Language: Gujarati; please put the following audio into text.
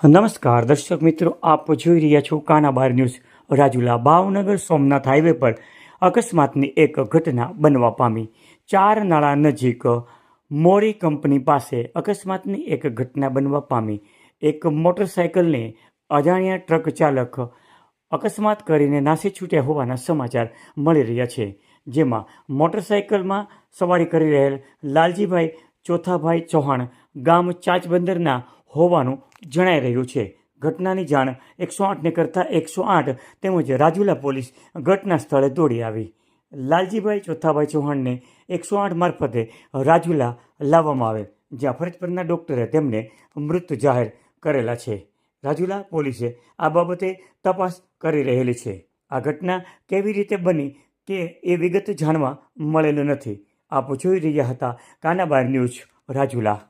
નમસ્કાર, દર્શક મિત્રો, આપ જોઈ રહ્યા છો કાનાબાર ન્યૂઝ. રાજુલા ભાવનગર સોમનાથ હાઈવે પર અકસ્માતની એક ઘટના બનવા પામી. ચાર નાળા નજીક મોરી કંપની પાસે અકસ્માતની એક ઘટના બનવા પામી. એક મોટરસાયકલને અજાણ્યા ટ્રક ચાલક અકસ્માત કરીને નાસી છૂટ્યા હોવાના સમાચાર મળી રહ્યા છે, જેમાં મોટરસાયકલમાં સવારી કરી રહેલ લાલજીભાઈ ચોથાભાઈ ચૌહાણ ગામ ચાચબંદરના હોવાનું જણાઈ રહ્યું છે. ઘટનાની જાણ એકસો આઠને કરતાં એકસો આઠ તેમજ રાજુલા પોલીસ ઘટના સ્થળે દોડી આવી. લાલજીભાઈ ચોથાભાઈ ચૌહાણને એકસો આઠ મારફતે રાજુલા લાવવામાં આવે, જ્યાં ફરજ પરના ડૉક્ટરે તેમને મૃત જાહેર કરેલા છે. રાજુલા પોલીસે આ બાબતે તપાસ કરી રહેલી છે. આ ઘટના કેવી રીતે બની કે એ વિગત જાણવા મળેલું નથી. આપ જોઈ રહ્યા હતા કાનાબાર ન્યૂઝ રાજુલા.